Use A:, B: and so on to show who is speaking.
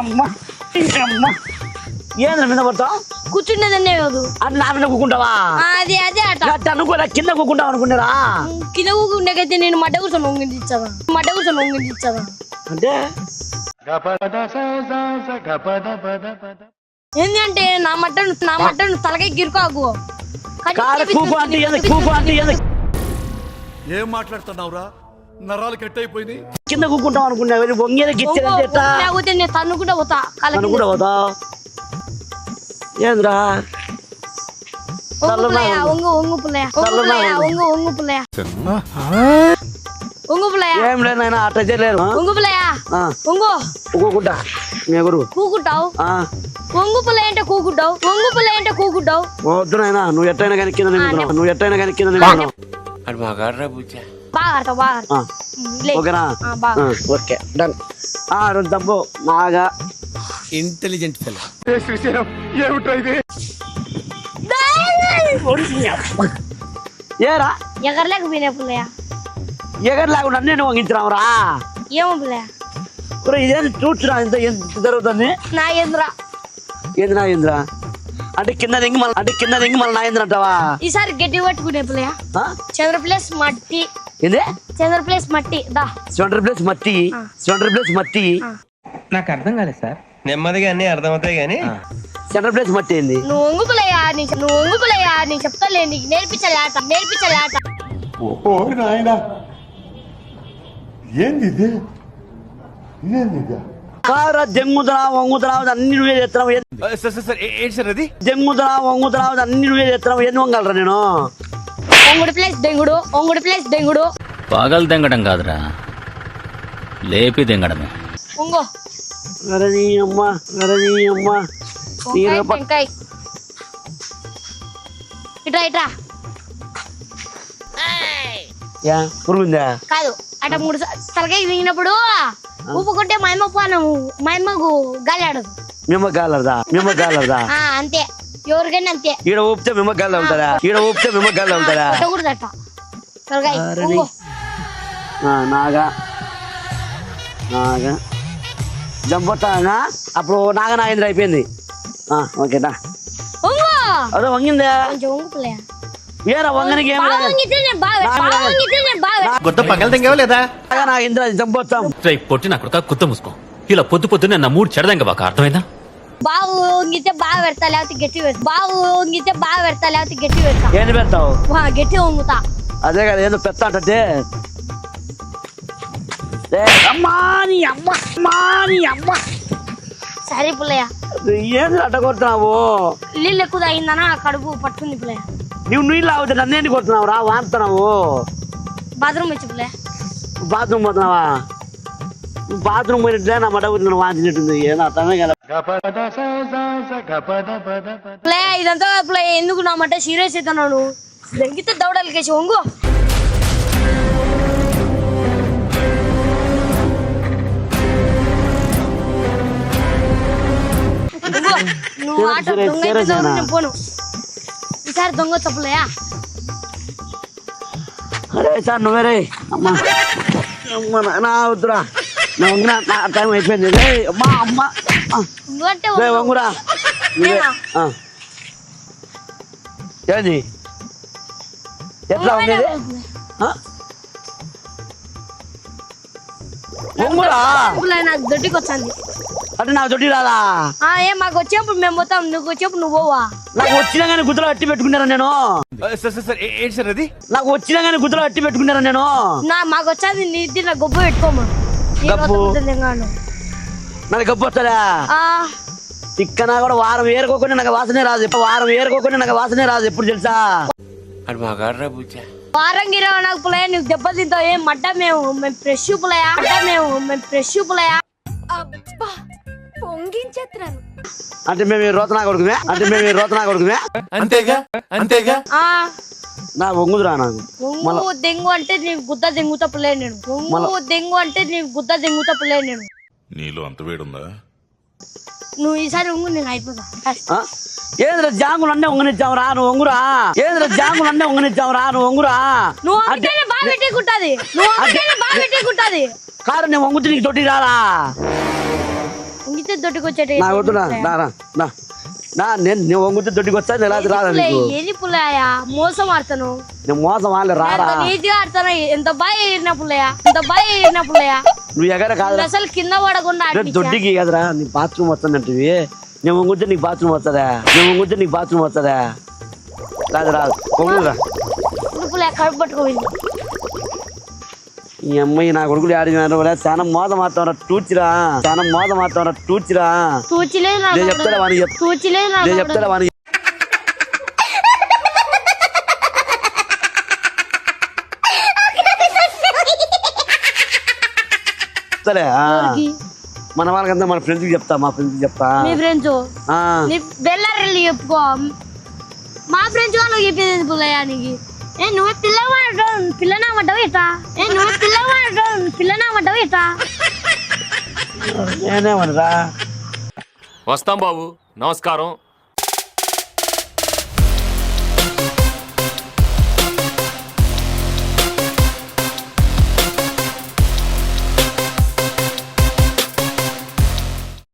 A: అమ్మ అమ్మ. ఏంద్ర మీద పడతావు?
B: కూర్చున్నదన్నే కాదు.
A: అది నా మీద కూకుంటావా?
B: ఆ, అదే అదే అట.
A: గట్ట అనుకోరా కింద కూకుంటావు అనుకున్నారా?
B: కింద ఊకుండకైతే నేను మడ్డ కూర్చొని మడ్డ కూర్చొని
A: అంటే?
B: ఏంటంటే నా మట్టను నా మట్టను తలకాయ గిరుకాకు
A: అంటే అంటే
C: ఏం మాట్లాడుతున్నావురా? నరాలు కట్ అయిపోయినాయి
A: కింద కూకుంటావు అనుకున్నావు వంగేది గిచ్చేదంటే ఎట్లా
B: లేకపోతే నేను తన్నుకుంటా పోతా
A: నన్ను కూడా పోతా. ఏంద్రా?
B: ఒంగు పుల్లయ్య ఒంగు ఒంగు పుల్లయ్య. ఒంగు పుల్లయ్య ఒంగు ఒంగు పుల్లయ్య. ఒంగు పుల్లయ్య.
A: ఏం లేదు నాయన అట్లా చేయలేరు
B: ఒంగు పుల్లయ్య.
A: ఆ,
B: ఒంగు
A: కూకుంటా. మీ ఎవరు?
B: కూకుంటావు?
A: ఆ,
B: ఒంగు పుల్లయ్య అంటే కూకుంటావు? ఒంగు పుల్లయ్య అంటే కూకుంటావు?
A: వద్దు నాయన నువ్వు ఎట్టైనా కానీ కింద నువ్వు ఎట్టైనా కానీ కింద
D: అది మాగాడరా బుజ్జా.
B: బాగా ఆడతావు బాగా ఆడతావు లే.
A: ఓకేనా?
B: ఆ, బాగా.
A: ఆ, ఓకే డన్. ఆ రెండు డబ్బు బాగా.
D: Intelligent fellow.
A: ఏరా?
B: ఎగరలేక పోయినా పుల్లయ్య.
A: ఎగర్ లేకుండా నేను వంగించినావురా?
B: ఏమో పుల్లయ్య.
A: ఇదేం చూస్తున్నా ఇంత ఎంత జరుగుతుంది?
B: నా ఏంద్రా?
A: ఏంది నా ఏంద్రా? అంటే కింద దింగి మళ్ళీ అంటే కింద దింగి మళ్ళీ నా ఏంద్ర అంటావా?
B: ఈసారి గట్టి పట్టుకునే పుల్లయ్య
A: ఆ?
B: చంద్ర ప్లేస్ మట్టి.
A: ఏంది?
B: చంద్ర ప్లేస్ మట్టి. దా.
A: సెవెంటీ ప్లేస్ మట్టి. సెవెంటీ ప్లేస్ మట్టి.
E: నాకు అర్థం కాలేదు సార్.
D: నెమ్మదిగా అన్ని అర్థమవుతాయి కానీ.
A: సెవెంటీ ప్లేస్ మట్టి ఏంది?
B: నువ్వు ఒంగు పుల్లయ్య నీ నువ్వు ఒంగు పుల్లయ్య నీ చెప్తాలే నీకు నేర్పించాలి ఆట నేర్పించాలి ఆట
F: ఓ నాయనా. ఏంది ఇది? ఇదేంది ఇది?
A: కారా జంగుతున్నా వంగుతున్నా అన్ని నువ్వే చేస్తున్నావు. ఏంది?
D: సార్ సార్ సార్ ఏ- ఏంటి సార్ అది?
A: జంగుతున్నా వంగుతున్నా అన్ని నువ్వే చేస్తున్నావు. ఎన్ని వంగలరా నేను?
B: ఒంగుడు ప్లేస్ దెంగుడు ఒంగుడు ప్లేస్ దెంగుడు.
G: పగలు తెంగడం కాదురా. లేపి తెంగడమే
B: ఒంగో
A: అరే నీ అమ్మ అరే నీ అమ్మ. నీ
B: వంకాయ
A: రప్ప-
B: టెంకాయ. ఇట్రా ఇట్రా.
A: యా పురుగుందా?
B: కాదు అట మూడు సా- తలకాయ దిగినప్పుడు ఉప్పు కొట్టే మా అమ్మ పానము మా అమ్మకు గాలి ఆడదు.
A: మిమ్మ గాలదా మిమ్మ గాలదా
B: ఆ, అంతే. ఎవరికైనా అంతే.
A: ఈడ ఊపితే మిమ్మ గాలి ఉంటారా ఈడ ఊపితే మిమ్మ గాలి ఉంటారా
B: కొట్టకూడదు అట్ట తలకాయ
A: అరే
B: ఒంగో
A: ఆ, నాగా. నాగా. జంపొట్టాగా అప్పుడు నాగ నాగేంద్ర అయిపోయింది. ఆ, ఓకేనా
B: ఒంగో
A: అదే వంగిందా?
B: కొంచెం ఒంగు
D: కొత్త పగలు తెంగావా లేదా?
A: నాగేంద్ర జంపొచ్చాం
G: రేయ్ పొట్టి నా కొడుక కుత్త మూసుకో. ఇలా పొద్దు పొద్దునే నా మూడు చెడదంగ బాక అర్థమైందా?
B: బాగా వంగితే బాగా పెడతా లేకపోతే గట్టి పెడతా బాగా వంగితే బాగా పెడతా లేకపోతే గట్టి పెడతా
A: ఏంటి పెడతావు?
B: వా, గట్టి వంగుతా.
A: అదే కదా ఏదో పెద్ద అంటే. అమ్మా నీ అమ్మ అమ్మా నీ అమ్మ.
B: సరే పుల్లయ్య.
A: ఏంది అడ్డ కొడుతున్నావు?
B: నీళ్ళు ఎక్కువ తాగిందనా? కడుపు పట్టుకుంది పుల్లయ్య.
A: నువ్వు నీళ్ళు ఆవుతే నన్నేంటి కొడుతున్నావు? రా వాడుతున్నావు
B: బాత్రూమ్ వచ్చి పుల్లయ్య
A: బాత్రూమ్ పోతున్నావా? బాత్రూమ్ పోయినట్లే నా మడ ఊరిన వాంచినట్టుంది ఏదో అర్థమే కదా.
B: పుల్లయ్య ఇదంతా పుల్లయ్య ఎందుకు నా మట్ట సీరియస్ అవుతున్నాను దెంగితే దౌడలకేసి వంగు వంగు. నువ్వు ఆట దొంగ పోను. ఈసారి దొంగ తప్పులయ్యా
A: అరే సార్ నువ్వే రే అమ్మా అమ్మ నా వద్దురా నా వంగురా నా టైం అయిపోయింది రే అమ్మా అమ్మ ఆ,
B: నువ్వంటే
A: రే
B: వంగు.
A: వంగురా నువ్వే
B: నేనా?
A: ఆ. ఏంది ఎట్లా
B: నువ్వైనా
A: ఉండేది
B: వంగు.
A: ఆ? వంగురా
B: పుల్లయ్య నాకు దొడ్డికి వచ్చింది
A: అంటే నాకు తొట్టి రాదా
B: ఏం మాకు వచ్చేప్పుడు మేము పోతాం. నువ్వు వచ్చేప్పుడు నువ్వు పోవా?
A: నాకు వచ్చినా కానీ గుద్దలో అట్టి పెట్టుకున్నారా నేను?
D: సార్ సార్ సార్ ఏ- ఏంటి సార్ అది?
A: నాకు వచ్చినా కానీ గుద్దలో అట్టి పెట్టుకున్నారా నేను?
B: నా మాకు వచ్చేది నీ నా గొప్ప పెట్టుకోమా?
A: గబ్బు. నాకు గప్పు వస్తుందా? తిక్కనా కూడా వారం ఏరుకోకుండా నాకు వాసనే రాదు. ఎప్పుడు వారం ఏరుకోకుండా నాకు వాసనే రాదు ఎప్పుడు తెలుసా?
D: అది మాగాడరా బుజ్జా.
B: వారం గిరవ నాకు పులయ నీకు దెబ్బలు తింటావు. ఏం మడ్డ మేము మేము ఫ్రెష్ పులయ? మడ్డ మేము మేము ఫ్రెష్ పులయ? పొంగించేస్తున్నాను
A: అంటే మేము ఈ రోతనా కొడుకుమే? అంటే మేము ఈ రోతనా కొడుకుమే?
D: అంతేగా? అంతేగా?
B: ఆ.
A: నా వంగుదురా నాకు.
B: ఒంగు దెంగు అంటే నీకు గుద్ద దెంగుతా పులే నేను. ఒంగు దెంగు అంటే నీకు గుద్ద దెంగుతా పులే నేను.
F: నీలో అంత వేడుందా?
B: నువ్వు ఈసారి ఒంగు నేను అయిపోతా.
A: ఆ? ఏంద్ర జాంగులు అన్నీ వంగనిచ్చావు రా నువ్వు వంగురా ఏంద్ర జాంగులు అన్నీ వంగనిచ్చావు రా నువ్వు వంగురా
B: నువ్వు అంటేనే బాగా పెట్టేకుంటాది. నువ్వు అంటేనే బాగా పెట్టేకుంటాది.
A: కారు నేను వంగుతు నీకు తొట్టి రాలా
B: వంగుతే దొడ్డుకొచ్చేట
A: నా వద్దు నా నా నా, నా నా నేను నేను వంగుతే దొడ్డికి వచ్చా నేను అది రాదా నీకు?
B: ఏది పుల్లయ్య? మోసం ఆడతాను.
A: నేను మోసం వాళ్ళే రారా
B: నీతిగా ఆడతాను ఎంత బాగా ఏరిన పుల్లయ్య? ఎంత బాగా ఏరిన పుల్లయ్య?
A: నువ్వు ఎగర కాదురా
B: అసలు కింద పడకుండా.
A: దొడ్డికి కదరా నీ బాత్రూమ్ వస్తుందంటివి నేను వంగుతే నీకు బాత్రూమ్ వస్తుందా? నేను వంగుతే నీకు బాత్రూమ్ వస్తుందా? రాదు రాదు.
B: పుల్లయ్య కడుపు పట్టుకోయింది
A: ఈ అమ్మాయి నా కొడుకులు ఆడినారు చాలా మోత మాత్రం టూచిరా చాలా మోత మాత్రం టూచిరా నేను. చెప్తారా వానికి నేను. చెప్తారా వానికి చెప్తాలే? మన వాళ్ళకంతా మన ఫ్రెండ్స్కి చెప్తా మా ఫ్రెండ్స్కి చెప్తా.
B: మీ ఫ్రెండ్స్ చెప్పుకో. మా ఫ్రెండ్స్ వాళ్ళకి చెప్పేది నీకు? ఏ నువ్వు పిల్లవాడు పిల్లనామంటావు ఇట్లా ఏ నువ్వు పిల్లవాడు ఇట్లా
A: నేనేమనరా?
H: వస్తాం బాబు. నమస్కారం.